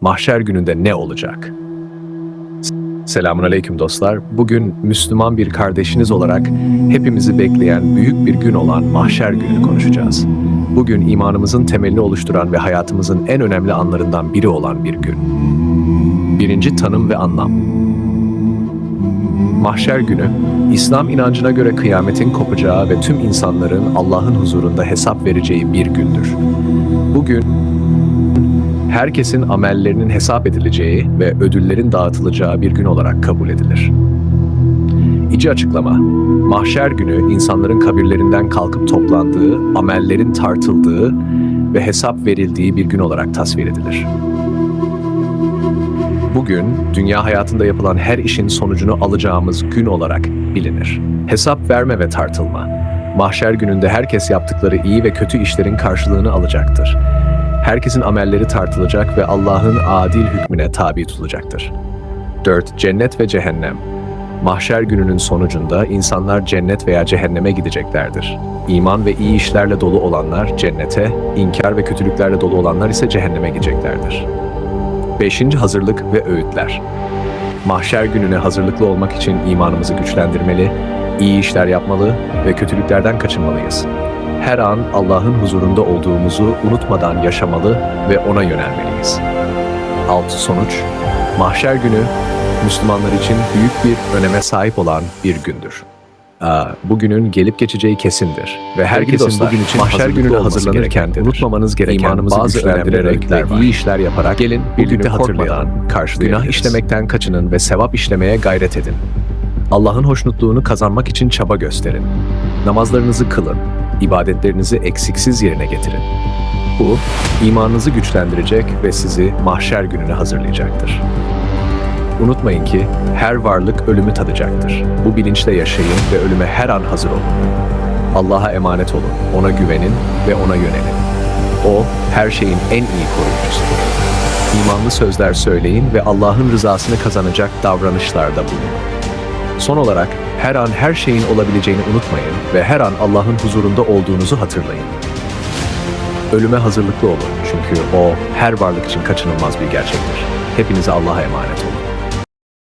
mahşer gününde ne olacak? Selamun aleyküm dostlar. Bugün Müslüman bir kardeşiniz olarak hepimizi bekleyen büyük bir gün olan mahşer gününü konuşacağız. Bugün imanımızın temelini oluşturan ve hayatımızın en önemli anlarından biri olan bir gün. Birinci tanım ve anlam. Mahşer günü, İslam inancına göre kıyametin kopacağı ve tüm insanların Allah'ın huzurunda hesap vereceği bir gündür. Bugün herkesin amellerinin hesap edileceği ve ödüllerin dağıtılacağı bir gün olarak kabul edilir. İki açıklama. Mahşer günü insanların kabirlerinden kalkıp toplandığı, amellerin tartıldığı ve hesap verildiği bir gün olarak tasvir edilir. Bugün dünya hayatında yapılan her işin sonucunu alacağımız gün olarak bilinir. Hesap verme ve tartılma. Mahşer gününde herkes yaptıkları iyi ve kötü işlerin karşılığını alacaktır. Herkesin amelleri tartılacak ve Allah'ın adil hükmüne tabi tutulacaktır. 4. Cennet ve cehennem. Mahşer gününün sonucunda insanlar cennet veya cehenneme gideceklerdir. İman ve iyi işlerle dolu olanlar cennete, inkar ve kötülüklerle dolu olanlar ise cehenneme gideceklerdir. 5. Hazırlık ve öğütler. Mahşer gününe hazırlıklı olmak için imanımızı güçlendirmeli, iyi işler yapmalı ve kötülüklerden kaçınmalıyız. Her an Allah'ın huzurunda olduğumuzu unutmadan yaşamalı ve ona yönelmeliyiz. 6. Sonuç Mahşer günü Müslümanlar için büyük bir öneme sahip olan bir gündür. Aa, Bugünün gelip geçeceği kesindir ve herkesin dostlar, bugün için mahşer gününe hazırlanırken unutmamanız gereken İmanımızı bazı önemli ve iyi işler yaparak gelin birlikte hatırlayalım. Günah işlemekten kaçının ve sevap işlemeye gayret edin. Allah'ın hoşnutluğunu kazanmak için çaba gösterin. Namazlarınızı kılın, ibadetlerinizi eksiksiz yerine getirin. Bu, imanınızı güçlendirecek ve sizi mahşer gününe hazırlayacaktır. Unutmayın ki her varlık ölümü tadacaktır. Bu bilinçle yaşayın ve ölüme her an hazır olun. Allah'a emanet olun, ona güvenin ve ona yönelin. O, her şeyin en iyi koruyucusudur. İmanlı sözler söyleyin ve Allah'ın rızasını kazanacak davranışlarda bulunun. Son olarak her an her şeyin olabileceğini unutmayın ve her an Allah'ın huzurunda olduğunuzu hatırlayın. Ölüme hazırlıklı olun çünkü o her varlık için kaçınılmaz bir gerçektir. Hepinize Allah'a emanet olun.